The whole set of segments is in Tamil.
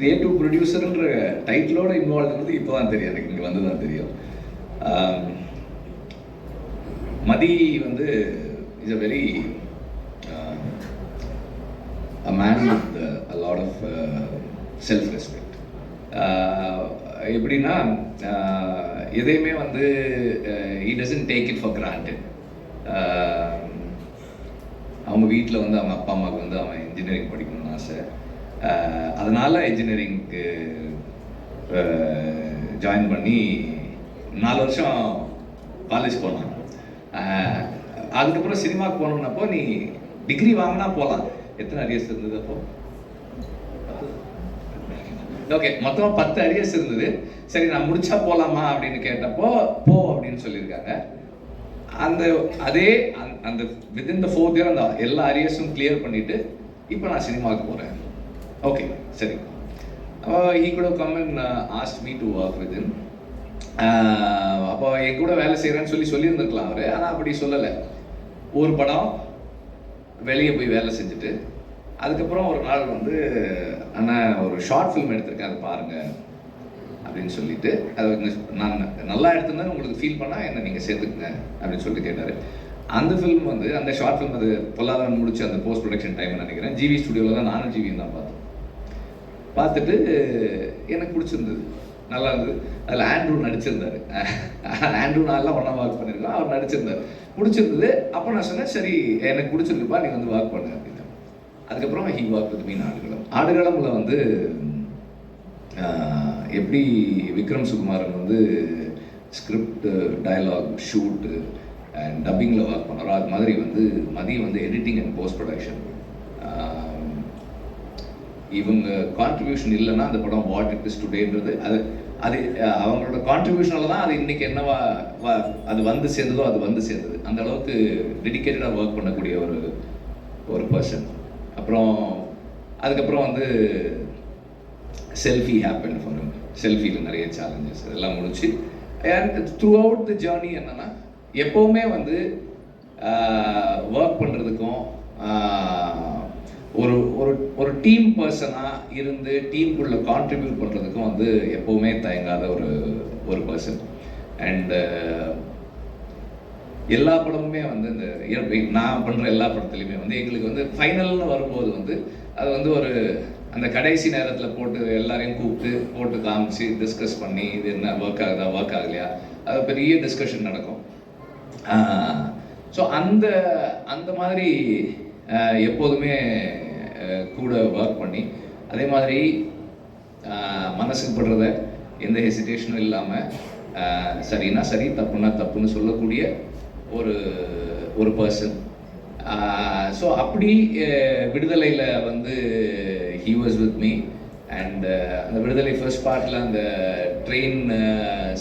கிரியேட்டிவ் ப்ரொடியூசர்ன்ற டைட்டிலோட இன்வால்வ் இருந்தது இப்போ தான் தெரியும். எனக்கு இங்கே வந்து தான் தெரியும் மதி வந்து is a very a man with a lot of self respect எப்படின்னா எதையுமே வந்து he doesn't take it for granted அவங்க வீட்டில் வந்து அவங்க அப்பா அம்மாவுக்கு வந்து அவன் இன்ஜினியரிங் படிக்கணும்னு ஆசை. அதனால் இன்ஜினியரிங்க்கு ஜாயின் பண்ணி நாலு வருஷம் காலேஜ் போனான் அதுக்கப்புறம் சினிமாவுக்கு போகணுன்னப்போ நீ டிகிரி வாங்கினா போகலாம் எத்தனை அரியர்ஸ் இருந்தது அப்போ? ஓகே மொத்தமாக பத்து அரியர்ஸ் இருந்தது. சரி நான் முடிச்சா போகலாமா அப்படின்னு கேட்டப்போ போ அப்படின்னு சொல்லியிருக்காங்க. அந்த அதே அந்த- அந்த வித்தின் த ஃபோர்த் இயர் அந்த எல்லா அரியர்ஸும் கிளியர் பண்ணிட்டு இப்போ நான் சினிமாவுக்கு போகிறேன் ஓகே சரி. ஈ கூட come and asked me to work with him அப்போ என் கூட வேலை செய்கிறேன்னு சொல்லி சொல்லியிருந்துருக்கலாம் அவர் ஆனால் அப்படி சொல்லலை. ஒரு படம் வெளியே போய் வேலை செஞ்சுட்டு அதுக்கப்புறம் ஒரு நாள் வந்து அண்ணா ஒரு ஷார்ட் ஃபிலிம் எடுத்திருக்கேன் அதை பாருங்கள் அப்படின்னு சொல்லிட்டு அது நான் நல்லா எடுத்திருந்தேன் உங்களுக்கு ஃபீல் பண்ணால் என்ன நீங்கள் சேர்த்துக்குங்க அப்படின்னு சொல்லிட்டு கேட்டார். அந்த ஃபிலிம் வந்து அந்த ஷார்ட் ஃபிலிம் அது பொல்லாதவன் முடிச்சு அந்த போஸ்ட் ப்ரொடக்ஷன் டைம் நினைக்கிறேன் ஜிவி ஸ்டுடியோவில் தான் நானும் ஜிவியும் தான் பார்த்தோம். பார்த்துட்டு எனக்கு பிடிச்சிருந்தது. நல்லா இருந்தது. அதில் ஆண்ட்ரூ நடிச்சிருந்தாரு. ஆண்ட்ரூ நான்லாம் ஒன்றா ஒர்க் பண்ணியிருக்கோம் அவர் நடிச்சிருந்தார். பிடிச்சிருந்தது அப்போ நான் சொன்னேன் சரி எனக்கு பிடிச்சிருக்குப்பா நீங்கள் வந்து வாக் பண்ணு அப்படின்னு அதுக்கப்புறம் he walk with me Aadukalam. ஆடுகளம்ல வந்து எப்படி விக்ரம் சுகுமாரன் வந்து ஸ்கிரிப்ட் டயலாக் ஷூட்டு அண்ட் டப்பிங்கில் ஒர்க் பண்ணுறோம் அது மாதிரி வந்து மதியம் வந்து எடிட்டிங் அண்ட் போஸ்ட் ப்ரொடக்ஷன் இவங்க கான்ட்ரிபியூஷன் இல்லைன்னா அந்த படம் வாட் இட் இஸ் டுடேன்றது அது அது அவங்களோட கான்ட்ரிபியூஷனால தான் அது இன்னைக்கு என்னவா அது வந்து சேர்ந்ததோ அது வந்து சேர்ந்தது. அந்த அளவுக்கு டெடிக்கேட்டடாக ஒர்க் பண்ணக்கூடிய ஒரு ஒரு பர்சன் அப்புறம் அதுக்கப்புறம் வந்து செல்ஃபி ஹேப்பன் ஃபார் செல்ஃபியில் நிறைய சேலஞ்சஸ் இதெல்லாம் முடிச்சு and throughout the journey என்னென்னா எப்போவுமே வந்து ஒர்க் பண்ணுறதுக்கும் ஒரு ஒரு ஒரு டீம் பர்சனாக இருந்து டீமுக்குள்ளே கான்ட்ரிபியூட் பண்ணுறதுக்கும் வந்து எப்போவுமே தயங்காத ஒரு ஒரு பர்சன் அண்டு uh, எல்லா படமுமே வந்து இந்த இயற்பை நான் பண்ணுற எல்லா படத்துலையுமே வந்து எங்களுக்கு வந்து ஃபைனல்னு வரும்போது வந்து அது வந்து ஒரு அந்த கடைசி நேரத்தில் போட்டு எல்லாரையும் கூப்பிட்டு போட்டு காமிச்சு டிஸ்கஸ் பண்ணி இது என்ன ஒர்க் ஆகுதா ஒர்க் ஆகலையா அது பெரிய டிஸ்கஷன் நடக்கும். ஸோ அந்த அந்த மாதிரி எப்போதுமே கூட ஒர்க் பண்ணி அதே மாதிரி மனசுக்கு படுறத எந்த ஹெசிடேஷனும் இல்லாமல் சரின்னா சரி தப்புன்னா தப்புன்னு சொல்லக்கூடிய ஒரு ஒரு பர்சன் ஸோ அப்படி விடுதலையில் வந்து he was with me and அந்த விடுதலை ஃபர்ஸ்ட் பார்ட்டில் அந்த ட்ரெயின்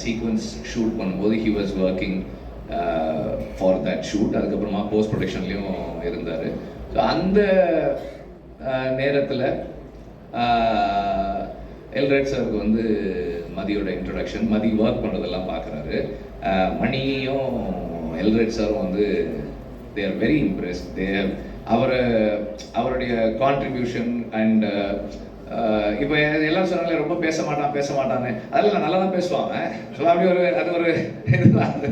சீக்வன்ஸ் ஷூட் பண்ணும்போது he was working for that shoot அதுக்கப்புறமா போஸ்ட் ப்ரொடக்ஷன்லேயும் இருந்தார். ஸோ அந்த நேரத்தில் எல்ரெட் சாருக்கு வந்து மதியோட இன்ட்ரடக்ஷன் மதி ஒர்க் பண்ணுறதெல்லாம் பார்க்குறாரு மணியும் எல்ரெட் சாரும் வந்து they are very impress they அவர் அவருடைய கான்ட்ரிபியூஷன் அண்ட் இப்போ எல்லாரும் சொன்னாலே ரொம்ப பேச மாட்டான் பேச மாட்டான்னு. அதெல்லாம் நல்லா தான் பேசுவாங்க ஸோ அப்படி ஒரு அது ஒரு இதுதான் அது.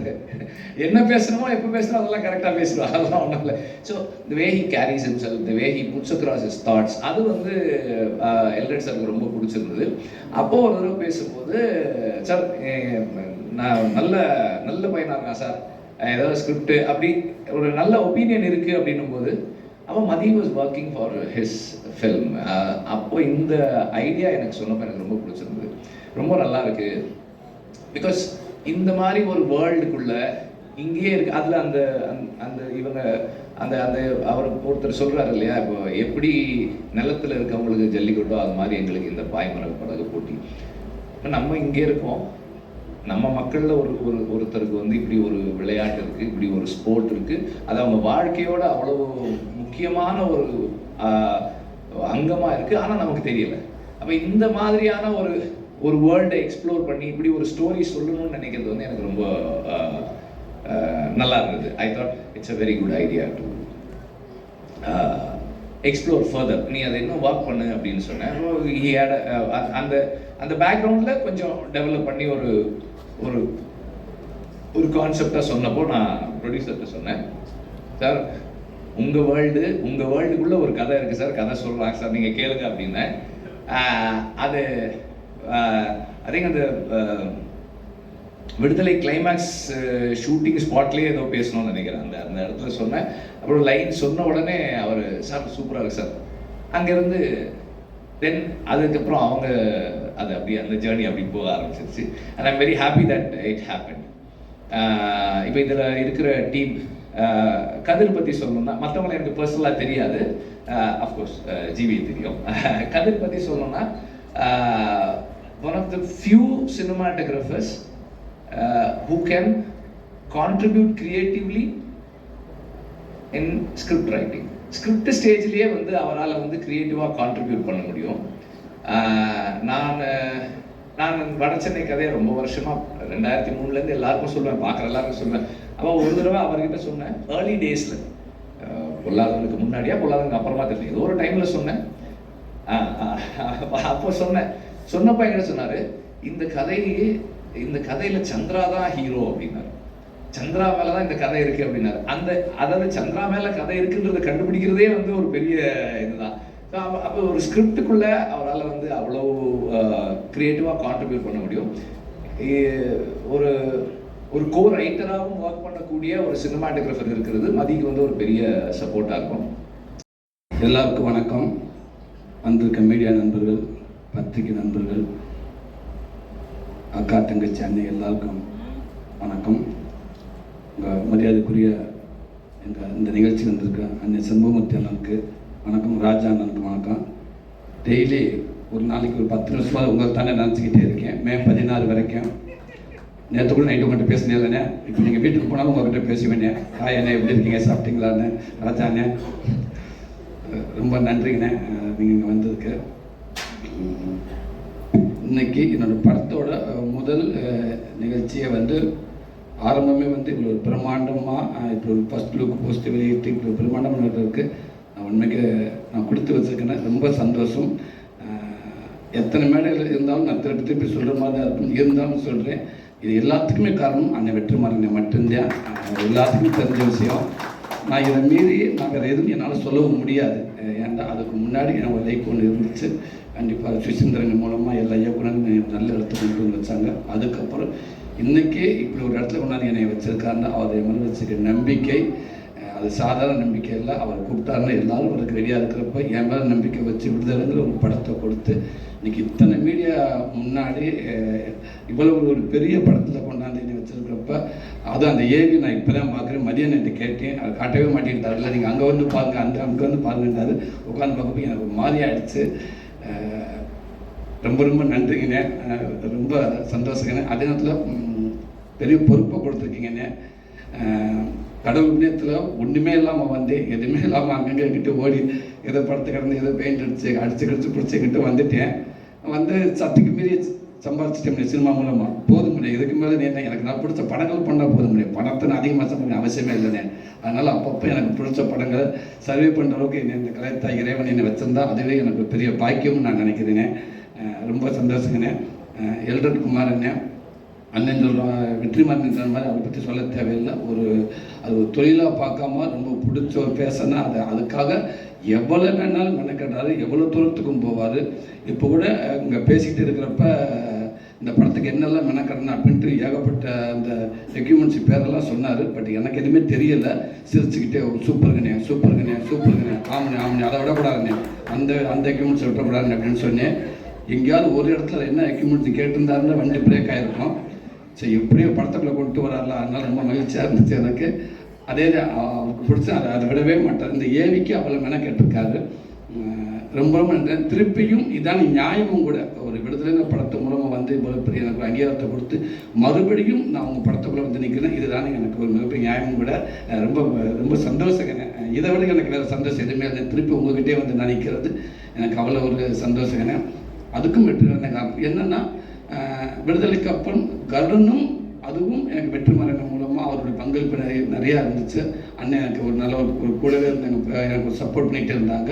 என்ன பேசணுமோ எப்போ பேசணும் அதெல்லாம் கரெக்டாக பேசுவான் அதெல்லாம் ஒன்றும் இல்லை. So the way he carries himself the way he puts across is thoughts அது வந்து எல்ரட் சாருக்கு ரொம்ப பிடிச்சிருந்தது. அப்போ ஒரு தடவை பேசும்போது சார் நான் நல்ல நல்ல பையனாக இருக்கான் சார் ஏதாவது ஸ்கிரிப்ட் அப்படி ஒரு நல்ல ஒப்பீனியன் இருக்குது அப்படின்னும் போது அப்போ Mathi was working for his film அப்போ இந்த ஐடியா எனக்கு சொன்னப்போ எனக்கு ரொம்ப பிடிச்சிருந்தது. ரொம்ப நல்லா இருக்கு. பிகாஸ் இந்த மாதிரி ஒரு வேர்ல்டுக்குள்ள இங்கேயே இருக்கு. அதில் அந்த அந்த- அந்த இவங்க அந்த அந்த அவர் ஒருத்தர் சொல்றாரு இல்லையா? இப்போ எப்படி நிலத்துல இருக்கவங்களுக்கு ஜல்லிக்கட்டோ அது மாதிரி எங்களுக்கு இந்த பாய்மர படகு போட்டி. நம்ம இங்கே இருக்கோம். நம்ம மக்களில் ஒரு ஒரு ஒருத்தருக்கு வந்து இப்படி ஒரு விளையாட்டு இருக்குது இப்படி ஒரு ஸ்போர்ட் இருக்குது அது அவங்க வாழ்க்கையோட அவ்வளவு முக்கியமான ஒரு அங்கமாக இருக்குது ஆனால் நமக்கு தெரியல. அப்போ இந்த மாதிரியான ஒரு ஒரு வேர்ல்டை எக்ஸ்ப்ளோர் பண்ணி இப்படி ஒரு ஸ்டோரி சொல்லணும்னு நினைக்கிறது வந்து எனக்கு ரொம்ப Uh, நல்லா இருந்தது. I thought it's a very good idea to explore further நீ அதை இன்னும் ஒர்க் பண்ணு அப்படின்னு சொன்னேன். Oh, uh, அந்த அந்த பேக்ரவுண்டில் கொஞ்சம் டெவலப் பண்ணி ஒரு ஒரு ஒரு கான்செப்டாக சொன்னப்போ நான் ப்ரொடியூசர்கிட்ட சொன்னேன். சார் உங்கள் வேர்ல்டு உங்கள் வேர்ல்டுக்குள்ளே ஒரு கதை இருக்குது சார் கதை சொல்கிறாங்க சார் நீங்கள் கேளுங்க அப்படின்னேன். Uh, அது அதே அந்த விடுதலை கிளைமேக்ஸ் ஷூட்டிங் ஸ்பாட்லேயே ஏதோ பேசணும்னு நினைக்கிறேன். அந்த அந்த இடத்துல சொன்னேன். அப்புறம் லைன் சொன்ன உடனே அவர் சார் சூப்பராக இருக்கு சார். அங்கேருந்து தென் அதுக்கப்புறம் அவங்க அது அப்படி அந்த ஜேர்னி அப்படி போக ஆரம்பிச்சிருச்சு. And I'm very happy that it happen இப்போ இதில் இருக்கிற டீம் கதிர் பற்றி சொல்லணும்னா மற்றவங்களை எனக்கு பர்சனலாக தெரியாது. அஃப்கோர்ஸ் ஜிவி தெரியும். கதிர் பற்றி சொல்லணும்னா one of the few cinematographers Uh, who can contribute creatively in script writing. Script ஸ்டேஜ்லேயே வந்து அவரால் வந்து க்ரியேட்டிவாக கான்ட்ரிபியூட் பண்ண முடியும். Uh, நான் uh, நான் வட சென்னை கதையை ரொம்ப வருஷமாக ரெண்டாயிரத்தி மூணுலேருந்து எல்லாருக்கும் சொல்லுவேன் பார்க்குற எல்லாருக்கும் சொல்லுவேன் அப்போ ஒரு தடவை அவர்கிட்ட சொன்னேன் ஏர்லி டேஸில் பொல்லாதவனுக்கு முன்னாடியா பொல்லாதவனுக்கு அப்புறமா தெரியல. ஏதோ ஒரு டைமில் சொன்னேன். அப்போ சொன்னேன். சொன்னப்போ என்கிட்ட சொன்னார் இந்த கதையிலேயே இந்த கதையில சந்திரா தான் ஹீரோ அப்படின்னாரு. சந்திரா மேல தான் இந்த கதை இருக்கு அப்படின்னாரு. அந்த அதாவது சந்திரா மேல கதை இருக்குன்றத கண்டுபிடிக்கிறதே வந்து ஒரு பெரிய இதுதான். அப்ப அப்போ ஒரு ஸ்கிரிப்டுக்குள்ள அவரால் வந்து அவ்வளோ க்ரியேட்டிவாக கான்ட்ரிபியூட் பண்ண முடியும். ஒரு ஒரு கோ ரைட்டராகவும் ஒர்க் பண்ணக்கூடிய ஒரு சினிமாட்டோகிராஃபர் இருக்கிறது. மதிக்கு வந்து ஒரு பெரிய சப்போர்ட்டாக இருக்கும். எல்லாருக்கும் வணக்கம். வந்திருக்க மீடியா நண்பர்கள் பத்திரிகை நண்பர்கள் அக்கா தங்கச்சி அண்ணன் எல்லாருக்கும் வணக்கம். உங்கள் மரியாதைக்குரிய எங்கள் இந்த நிகழ்ச்சி வந்திருக்க அண்ணன் செம்பமூர்த்தி அண்ணனுக்கு வணக்கம் ராஜா அண்ணனுக்கு வணக்கம். டெய்லி ஒரு நாளைக்கு ஒரு பத்து நிமிஷமாக உங்களை தானே நினச்சிக்கிட்டே இருக்கேன். மே பதினாறு வரைக்கும். நேற்று கூட நைட்டு உங்கள்கிட்ட பேசினே இல்லைண்ணே. இப்போ நீங்கள் வீட்டுக்கு போனாலும் உங்கள்கிட்ட பேசுவேண்ணே ஹாய் அண்ணே எப்படி இருக்கீங்க? சாப்பிட்டீங்களாண்ணே? ராஜா அண்ணே. ரொம்ப நன்றிங்கண்ணே. நீங்கள் இங்கே வந்ததுக்கு. இன்னைக்கு என்னோட படத்தோட முதல் நிகழ்ச்சியை வந்து ஆரம்பமே வந்து இப்படி ஒரு பிரம்மாண்டமாக இப்படி ஒரு ஃபஸ்ட் லுக் போஸ்ட் வெளியிட்டு இப்படி ஒரு பிரம்மாண்டமாக நடக்கிறதுக்கு நான் உண்மைக்கு நான் கொடுத்து வச்சுருக்கேன். ரொம்ப சந்தோஷம். எத்தனை மேடைகள் இருந்தாலும் நான் திருப்பி திருப்பி சொல்கிற மாதிரி தான் இருக்கும். இருந்தாலும் சொல்கிறேன் இது எல்லாத்துக்குமே காரணம் அன்னை வெற்றிமாறனை மட்டும்தான். எல்லாத்துக்கும் எல்லாத்துக்குமே தெரிஞ்ச விஷயம். நான் இதை மீறி நான் வேறு எதுவும் என்னால் சொல்லவும் முடியாது. ஏன்டா அதுக்கு முன்னாடி எனக்கு ஒரு லைக் ஒன்று இருந்துச்சு கண்டிப்பாக சுசீந்திரன் மூலமாக எல்லா இயக்குனரும் நல்ல இடத்துக்கு கொண்டு வந்து வச்சாங்க. அதுக்கப்புறம் இன்றைக்கே இப்படி ஒரு இடத்துல கொண்டாந்து என்னை வச்சிருக்காருன்னா அவரை என் மேலே வச்சுருக்க நம்பிக்கை அது சாதாரண நம்பிக்கை இல்லை. அவர் கூப்பிட்டாருன்னு எல்லாரும் அவருக்கு ரெடியாக இருக்கிறப்ப என் மேலே நம்பிக்கை வச்சு விடுதலைங்கிற ஒரு படத்தை கொடுத்து இன்னைக்கு இத்தனை மீடியா முன்னாடி இவ்வளவு ஒரு பெரிய படத்தில் கொண்டு வச்சிருக்கிறப்ப அதுவும் அந்த ஏவி நான் இப்போ தான் பார்க்குறேன். மதியம் என்று கேட்டேன். அதை காட்டவே மாட்டேன்ட்டார். நீங்கள் அங்கே வந்து பாருங்க. அந்த அங்கே வந்து பாருங்கன்றாரு உட்காந்து பார்க்கப்போ எனக்கு ஒரு மாதிரி ஆயிடுச்சு. ரொம்ப ரொம்ப நன்றிங்கண்ணே. ரொம்ப சந்தோஷங்கண்ணே. அதே நேரத்தில் பெரிய பொறுப்பை கொடுத்துருக்கீங்கண்ணே. கடவுள் புண்ணியத்தில் ஒன்றுமே இல்லாமல் வந்து எதுவுமே இல்லாமல் அங்கங்கே கிட்டே ஓடி ஏதோ படத்து கிடந்து ஏதோ பெயிண்ட் அடிச்சு அடிச்சு கடிச்சு பிடிச்சிக்கிட்டு வந்துட்டேன். வந்து சத்துக்கு மீறி சம்பாதிச்சிட்டேன் சினிமா மூலமாக போதும் முடியும் இதுக்கு மேலே நீ என்ன எனக்கு நான் பிடிச்ச படங்கள் பண்ணால் போதும் முடியும் பணத்தை நான் அதிகமாக சம்பாதிக்க அவசியமே இல்லைண்ணே. அதனால் அப்பப்போ எனக்கு பிடிச்ச படங்களை சர்வே பண்ணுற அளவுக்கு என்னை இந்த கலைத்தா இறைவன் என்னை வச்சிருந்தா அதுவே எனக்கு பெரிய பாக்கியம்னு நான் நினைக்கிறேனே. ரொம்ப சந்தோஷங்கண்ணே. எல்டன் குமார் அண்ணன் சொல்கிறான் வெற்றிமாறன் சொன்ன மாதிரி அதை பற்றி சொல்ல தேவையில்லை. ஒரு அது ஒரு தொழிலாக பார்க்காம ரொம்ப பிடிச்ச ஒரு பேசனா அது அதுக்காக எவ்வளோ வேணாலும் மெனக்கட்டாரு எவ்வளோ தூரத்துக்கும் போவார். இப்போ கூட இங்கே பேசிக்கிட்டு இருக்கிறப்ப இந்த படத்துக்கு என்னெல்லாம் மெனக்கடணும் அப்படின்ட்டு ஏகப்பட்ட அந்த எக்யூப்மெண்ட்ஸ் பேரெல்லாம் சொன்னார். பட் எனக்கு எதுவுமே தெரியலை. சிரிச்சுக்கிட்டே சூப்பருங்கண்ணே சூப்பருங்கண்ணே சூப்பருங்கண்ணே ஆமணி ஆமணி அதை விடக்கூடாதுண்ணே அந்த அந்த எக்யூப்மெண்ட்ஸ் விடக்கூடாதுன்னு அப்படின்னு சொன்னேன். எங்கேயாவது ஒரு இடத்துல என்ன எக்யூப்மெண்ட்ஸ் கேட்டிருந்தாருன்னா வண்டி பிரேக் ஆகிருக்கும் சரி எப்படியோ படத்துக்குள்ளே கொண்டு வரால அதனால ரொம்ப மகிழ்ச்சியாக இருந்துச்சு எனக்கு. அதே அவருக்கு பிடிச்ச அதை அதை விடவே மாட்டார். இந்த ஏவிக்கு அவ்வளோ மெனக்கெட்டிருக்காரு ரொம்ப ரொம்ப நன்றி. திருப்பியும் இதான நியாயமும் கூட. ஒரு விடுதலை படத்து மூலமாக வந்து இவ்வளோ பெரிய எனக்கு ஒரு அங்கீகாரத்தை கொடுத்து மறுபடியும் நான் உங்கள் படத்துக்குள்ளே வந்து நிற்கிறேன் இதுதானே எனக்கு ஒரு மிகப்பெரிய நியாயமும் கூட. ரொம்ப ரொம்ப சந்தோஷங்க. இதை விட எனக்கு வேறு சந்தோஷம் எதுவுமே இல்லை. திருப்பி உங்ககிட்டே வந்து நான் நிற்கிறது எனக்கு அவ்வளோ ஒரு சந்தோஷங்க. அதுக்கும் வெற்றி என்னென்னா என்னன்னா விடுதலைக்கு அப்புறம் கருணும் அதுவும் எனக்கு வெற்றி மரணம் மூலமாக அவருடைய பங்களிப்பு நிறைய நிறையா இருந்துச்சு. அண்ணன் எனக்கு ஒரு நல்ல ஒரு ஒரு கூடவே இருந்தாங்க எனக்கு சப்போர்ட் பண்ணிகிட்டே இருந்தாங்க.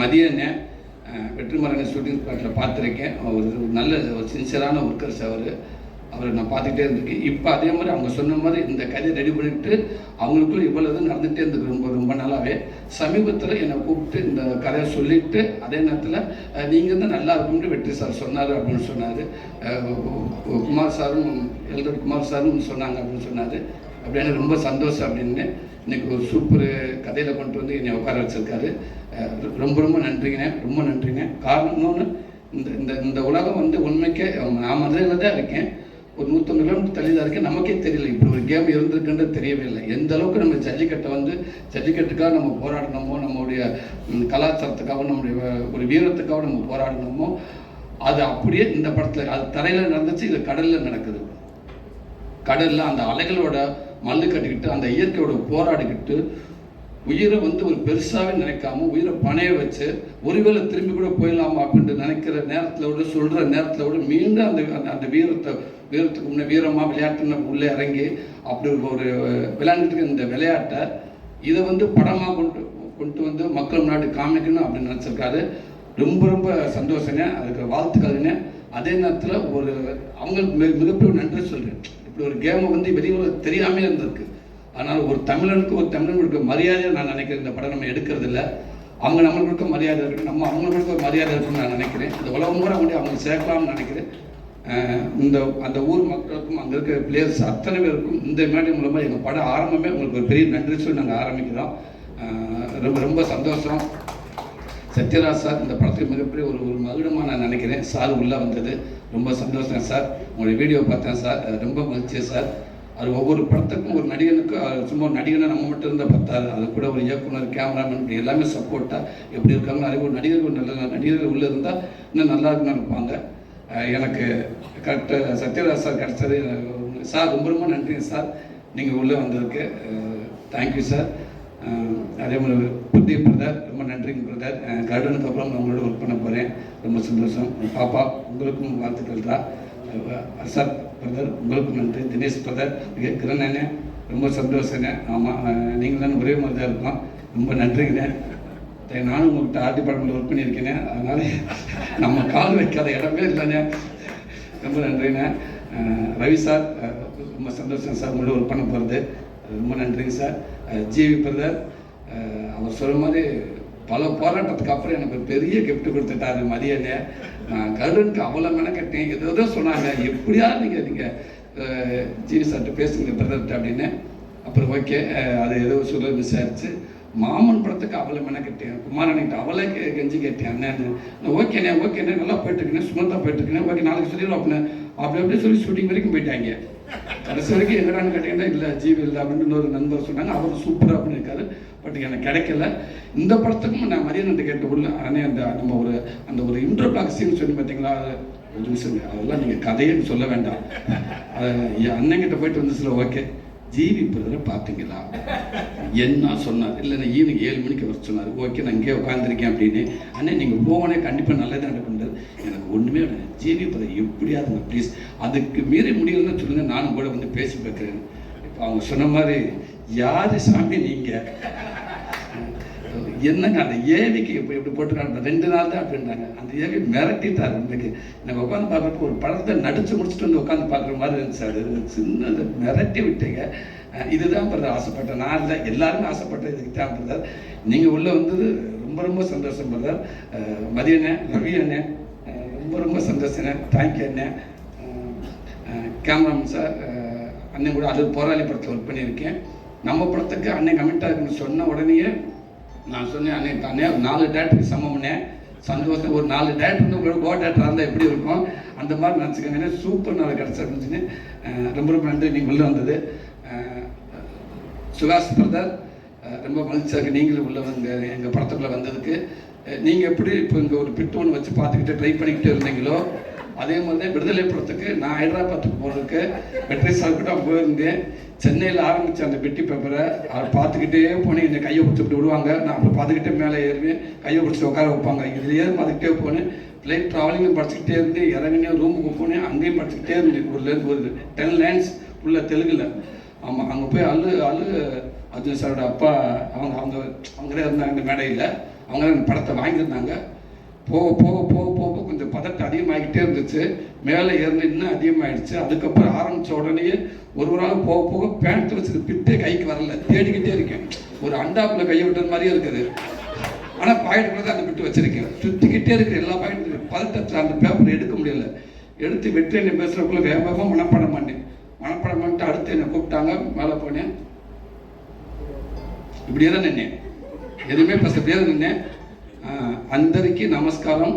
மதியண்ணே ஆஹ் ஷூட்டிங் ஸ்பாட்டில் பார்த்துருக்கேன். அவர் ஒரு நல்ல ஒரு சின்சியரான ஒர்க்கர்ஸ் அவர். அவரை நான் பார்த்துக்கிட்டே இருந்திருக்கேன். இப்போ அதே மாதிரி அவங்க சொன்ன மாதிரி இந்த கதையை ரெடி பண்ணிட்டு அவங்களுக்குள்ள இவ்வளோ இது நடந்துகிட்டே இருந்திருக்கு ரொம்ப ரொம்ப நாளாகவே சமீபத்தில் என்னை கூப்பிட்டு இந்த கதையை சொல்லிட்டு அதே நேரத்தில் நீங்கள் தான் நல்லா இருக்கும்னு வெற்றி சார் சொன்னார் அப்படின்னு சொன்னார். குமார் சாரும் எல்டர் குமார் சாரும் சொன்னாங்க அப்படின்னு சொன்னார். அப்படின்னு ரொம்ப சந்தோஷம் அப்படின்னு இன்னைக்கு ஒரு சூப்பர் கதையில் கொண்டு வந்து என்னை உட்கார வச்சிருக்காரு. ரொம்ப ரொம்ப நன்றிங்கண்ணே ரொம்ப நன்றிங்க. காரணம் இன்னொன்று இந்த இந்த இந்த உலகம் வந்து உண்மைக்கே நான் மதுரையில் தான் இருக்கேன். ஒரு நூற்றம்பது கிலோமீட்டர் தள்ளி தான் இருக்கேன். நமக்கே தெரியல. இப்படி ஒரு கேம் இருந்திருக்குன்றது தெரியவே இல்லை எந்த அளவுக்கு நம்ம ஜல்லிக்கட்டை வந்து ஜல்லிக்கட்டுக்காக நம்ம போராடினோமோ நம்மளுடைய கலாச்சாரத்துக்காக நம்முடைய ஒரு வீரத்துக்காக நம்ம போராடினோமோ அது அப்படியே இந்த படத்தில் அது தரையில் நடந்துச்சு இது கடலில் நடக்குது. கடலில் அந்த அலைகளோட மல்லு கட்டிக்கிட்டு அந்த இயற்கையோட போராடிக்கிட்டு உயிரை வந்து ஒரு பெருசாகவே நினைக்காம உயிரை பணைய வச்சு ஒருவேளை திரும்பி கூட போயிடலாமா அப்படின்ட்டு நினைக்கிற நேரத்தில் விட சொல்கிற நேரத்தில் விட மீண்டும் அந்த அந்த- வீரத்தை வீரத்துக்கு முன்னே வீரமாக விளையாட்டுன்னு உள்ளே இறங்கி அப்படி ஒரு விளையாண்டுட்டு இந்த விளையாட்டை இதை வந்து படமாக கொண்டு கொண்டு வந்து மக்கள் முன்னாடி காமிக்கணும் அப்படின்னு நினச்சிருக்காரு. ரொம்ப ரொம்ப சந்தோஷங்க. அதுக்கு வாழ்த்துக்கள்ங்க அதே நேரத்தில் ஒரு அவங்களுக்கு மிக மிகப்பெரிய நன்றி சொல்கிறேன் இப்படி ஒரு கேமை வந்து வெளியூர் தெரியாமே இருந்திருக்கு. ஆனால் ஒரு தமிழனுக்கு ஒரு தமிழன் கொடுக்க மரியாதையை நான் நினைக்கிறேன். இந்த படம் நம்ம எடுக்கிறதில்ல. அவங்க நம்மளுக்கு கொடுக்க மரியாதை இருக்கு. நம்ம அவங்களுக்கு ஒரு மரியாதை இருக்குன்னு நான் நினைக்கிறேன். இந்த உலகம் கூட அவங்க அவங்க சேர்க்கலாம்னு நினைக்கிறேன். இந்த அந்த ஊர் மக்களுக்கும் அங்கே இருக்கிற பிளேயர்ஸ் அத்தனை பேருக்கும் இந்த மேடை மூலமாக எங்கள் படம் ஆரம்பமே உங்களுக்கு ஒரு பெரிய நன்றி சொல்லி நாங்கள் ஆரம்பிக்கிறோம். ரொம்ப ரொம்ப சந்தோஷம். சத்யராஜ் சார் இந்த படத்துக்கு மிகப்பெரிய ஒரு ஒரு மகுடமாக நான் நினைக்கிறேன். சார் உள்ளே வந்தது. ரொம்ப சந்தோஷம் சார். உங்களுடைய வீடியோ பார்த்தேன் சார். ரொம்ப மகிழ்ச்சி சார். அது ஒவ்வொரு படத்துக்கும் ஒரு நடிகனுக்கு சும்மா ஒரு நடிகனை நம்ம மட்டும் இருந்தால் பத்தாது. அது கூட ஒரு இயக்குனர் கேமராமேன் இப்படி எல்லாமே சப்போர்ட்டாக எப்படி இருக்காங்க அதே ஒரு நடிகர்கள் நல்ல நடிகர்கள் உள்ளே இருந்தால் இன்னும் நல்லா இருக்குன்னு இருப்பாங்க எனக்கு கரெக்டாக சத்யராஜ் சார் கிடச்சது. சார் ரொம்ப ரொம்ப நன்றிங்க சார். நீங்கள் உள்ளே வந்ததுக்கு தேங்க்யூ சார். அதே மாதிரி புதிய பிரதர் ரொம்ப நன்றிங்க பிரதர் கருடனுக்கு அப்புறம் நான் உங்களோட ஒர்க் பண்ண போகிறேன் ரொம்ப சந்தோஷம். பாப்பா உங்களுக்கும் வாழ்த்துக்கள் தான். அசாத் பிரதர் உங்களுக்கும் நன்றி. தினேஷ் பிரதர் கிரண் ரொம்ப சந்தோஷங்க. ஆமாம் நீங்கள் தான் ஒரே மாதிரி தான் இருக்கோம். ரொம்ப நன்றிங்கண்ணே நானும் உங்கள்கிட்ட ஆர்ட் படத்தில் ஒர்க் பண்ணியிருக்கேனே. அதனால நம்ம கால் வைக்காத இடமே இல்லைண்ணே ரொம்ப நன்றிண்ணே ரவி சார் ரொம்ப சந்தோஷம் சார் உங்களோட ஒர்க் பண்ண போகிறது ரொம்ப நன்றிங்க சார். ஜிவி பிரதர் அவர் சொல்கிற மாதிரி பல போராட்டத்துக்கு அப்புறம் எனக்கு பெரிய கிஃப்ட் கொடுத்துட்டாரு மதியனே நான் கருடனுக்கு அவ்வளோ மெனக்கட்டேன். ஏதோ ஏதோ சொன்னாங்க. எப்படியா நீங்கள் நீங்கள் ஜிவி சார்கிட்ட பேசுங்க பிரதர்கிட்ட அப்படின்னு. அப்புறம் ஓகே. அது ஏதோ சொல்ல விசாரிச்சு மாமன் படத்துக்கு அவளை மெனக்கட்டேன். குமாரனிட்ட அவளை கெஞ்சி கேட்டேன் அண்ணன் ஓகேண்ணே ஓகேண்ணே நல்லா போயிட்டுருக்கேன் சுமந்தா போயிட்டுருக்கேன் ஓகே நாளைக்கு சொல்லிடுவோம் அப்படின்னு. அப்படி அப்படியே சொல்லி ஷூட்டிங் வரைக்கும் போயிட்டாங்க. கடைசி வரைக்கும் என்னடான்னு கேட்டீங்கன்னா இல்லை ஜீவி இல்லை அப்படின்னு இன்னொரு நண்பர் சொன்னாங்க. அவர் சூப்பராக பண்ணியிருக்காரு. பட் எனக்கு கிடைக்கல. இந்த படத்துக்கும் நான் மரியாதை கேட்டு உள்ள அண்ணே அந்த நம்ம ஒரு அந்த ஒரு இன்ட்ரோ பிளாக் சீன் சொல்லி பார்த்தீங்களா ஒரு நிமிஷம் அதெல்லாம் நீங்கள் கதையேன்னு சொல்ல வேண்டாம். அண்ணன் என் அண்ணங்கிட்ட போயிட்டு வந்து சில ஓகே ஜீவி பிரதரை பார்த்தீங்களா என்ன சொன்னார் இல்லை நான் ஈவினிங் ஏழு மணிக்கு வர சொன்னார். ஓகே நான் இங்கே உட்காந்துருக்கேன் அப்படின்னு. அண்ணே நீங்கள் போகணே கண்டிப்பாக நல்லதாக நடக்குன்றது எனக்கு ஒன்றுமே இல்லை. ஜீவி பிரதர் எப்படியாதுங்க ப்ளீஸ் அதுக்கு மீறி முடியலன்னு சொல்லுங்கள் நானும் கூட வந்து பேசி பார்க்குறேன். இப்போ அவங்க சொன்ன மாதிரி யார் சாமி நீங்கள் என்னங்க அந்த ஏவிக்கு இப்போ இப்படி போட்டுருக்காங்க? ரெண்டு நாள் தான் அப்படின்றாங்க. அந்த ஏவி மிரட்டிட்டார் இன்னைக்கு நாங்கள் உட்காந்து பார்க்குறப்ப ஒரு படத்தை நடிச்சு முடிச்சுட்டு வந்து உட்காந்து பார்க்குற மாதிரி இருந்துச்சு அது சின்னது மிரட்டி விட்டீங்க. இதுதான் பிரதர் ஆசைப்பட்டேன் நான் இல்லை எல்லாருமே ஆசைப்பட்டேன் இதுக்கு தான் பிரதர். நீங்கள் உள்ளே வந்தது ரொம்ப ரொம்ப சந்தோஷம் பிரதர். மதியண்ணே ரவி அண்ணன் ரொம்ப ரொம்ப சந்தோஷம் தேங்க்யூ அண்ணே. கேமராமேன் சார் அண்ணன் கூட அது போராளி படத்தில் ஒர்க் பண்ணியிருக்கேன். நம்ம படத்துக்கு அண்ணன் கமிட்டாக இருக்குன்னு சொன்ன உடனேயே நான் சொன்னேன் அன்னைக்கு அண்ணே நாலு டேரக்டருக்கு சமம்னே சந்தோஷம் ஒரு நாலு டேரக்டர் வந்து கோ டேரக்டராக இருந்தால் எப்படி இருக்கும்? அந்த மாதிரி நினச்சிக்கோங்க சூப்பர் நாள் கிடச்சிருந்துச்சுன்னு ரொம்ப ரொம்ப நன்றி. நீங்கள் உள்ளே வந்தது. சுகாஷ் பிரதர் ரொம்ப மகிழ்ச்சியாக இருக்கு. நீங்களும் உள்ளே வந்து எங்கள் படத்துக்குள்ள வந்ததுக்கு. நீங்கள் எப்படி இப்போ இங்கே ஒரு பிட்டு ஒன்று வச்சு பார்த்துக்கிட்டு ட்ரை பண்ணிக்கிட்டு இருந்தீங்களோ அதே மாதிரி தான் விடுதலை படத்துக்கு நான் ஹைதராபாத்துக்கு போகிறதுக்கு வெற்றி சாப்பிட்டு போயிருந்தேன். சென்னையில் ஆரம்பித்த அந்த பெட்டி பேப்பரை அதை பார்த்துக்கிட்டே போனேன். என்னை கையை பிடிச்சி விடுவாங்க. நான் அப்புறம் பார்த்துக்கிட்டே மேலே ஏறுவேன். கையை பிடிச்சி உட்கார வைப்பாங்க. இதுலேயே பார்த்துக்கிட்டே போனேன். ஃப்ளைட் ட்ராவலிங்கும் படிச்சுக்கிட்டே இருந்து இறங்கினேன். ரூமுக்கு போனேன். அங்கேயும் படிச்சுக்கிட்டே இருந்தேன். ஊர்லேருந்து ஒரு டென் லைன்ஸ் உள்ள தெலுங்குல. ஆமாம் அங்கே போய் அழு அழு. அர்ஜுன் சாரோட அப்பா அவங்க அவங்க அவங்களே இருந்தாங்க இந்த மேடையில் அவங்க படத்தை வாங்கியிருந்தாங்க. போக போக போக போக கொஞ்சம் பதட்டம் இருந்துச்சு. மேலே ஏறின இன்னும் அதிகமாகிடுச்சு அதுக்கப்புறம் ஆரம்பித்த உடனே ஒரு ஒரு நாள் போக போக பேண்ட் வச்சது பிட்டே கைக்கு வரல. தேடிக்கிட்டே இருக்கேன். ஒரு அண்டாப்புல கையை விட்டது மாதிரியே இருக்குது. ஆனால் பாக்கெட்டுக்குள்ள தான் அந்த பிட்டு வச்சிருக்கேன். சுற்றிக்கிட்டே இருக்கிற எல்லா பாக்கெட்டும் பதட்டத்தில் அந்த பேப்பர் எடுக்க முடியல. எடுத்து வெற்றி என்ன பேசுகிறக்குள்ள வேகமாக மனப்பாடம் பண்ணேன். மனப்பாடம் பண்ணிட்டு அடுத்து என்னை கூப்பிட்டாங்க. மேலே போனேன். இப்படியே தான் நின்னேன். எதுவுமே பேச இப்படியே தான் நின்னேன். ஆஹ், அந்தரிக்கு நமஸ்காரம்.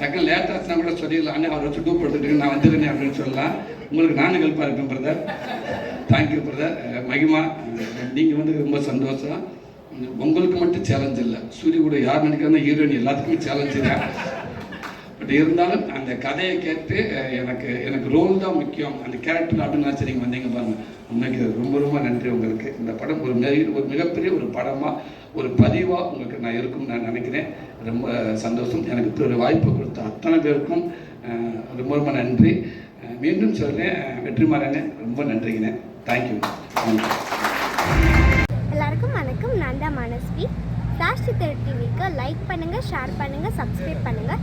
டக்குனு லேட்டாச்சுனா கூட சொல்லிடலாம். அண்ணே அவர் வச்சு டூப் போட்டுட்டு நான் வந்துருக்கேன் அப்படின்னு சொல்லலாம். உங்களுக்கு நானும் ஹெல்ப்பாக இருக்கேன் பிரதர் தேங்க்யூ பிரதர் மகிமா நீங்கள் வந்து ரொம்ப சந்தோஷம். உங்களுக்கு மட்டும் சேலஞ்ச் இல்லை. சூரிய கூட யார் நினைக்கிறாங்க ஹீரோயின் எல்லாத்துக்குமே சேலஞ்சு தான். பட் இருந்தாலும் அந்த கதையை கேட்டு எனக்கு எனக்கு ரோல் தான் முக்கியம். அந்த கேரக்டர் அப்படின்னு ஆச்சரியம் நீங்கள் வந்தீங்க பாருங்க. உண்மைக்கு ரொம்ப ரொம்ப நன்றி உங்களுக்கு. இந்த படம் ஒரு மிக ஒரு மிகப்பெரிய ஒரு படமாக ஒரு பதிவாக உங்களுக்கு நான் இருக்கும்னு நான் நினைக்கிறேன். ரொம்ப சந்தோஷம். எனக்கு இப்படி ஒரு வாய்ப்பு கொடுத்த அத்தனை பேருக்கும் ரொம்ப ரொம்ப நன்றி. மீண்டும் சொல்கிறேன் வெற்றிமாறனே ரொம்ப நன்றிங்கண்ணே. தேங்க்யூ எல்லாருக்கும் வணக்கம். நான் தான் மனஸ்வி. ஃப்ளாஷ் டிவிக்கு லைக் பண்ணுங்கள் ஷேர் பண்ணுங்கள் சப்ஸ்கிரைப் பண்ணுங்கள்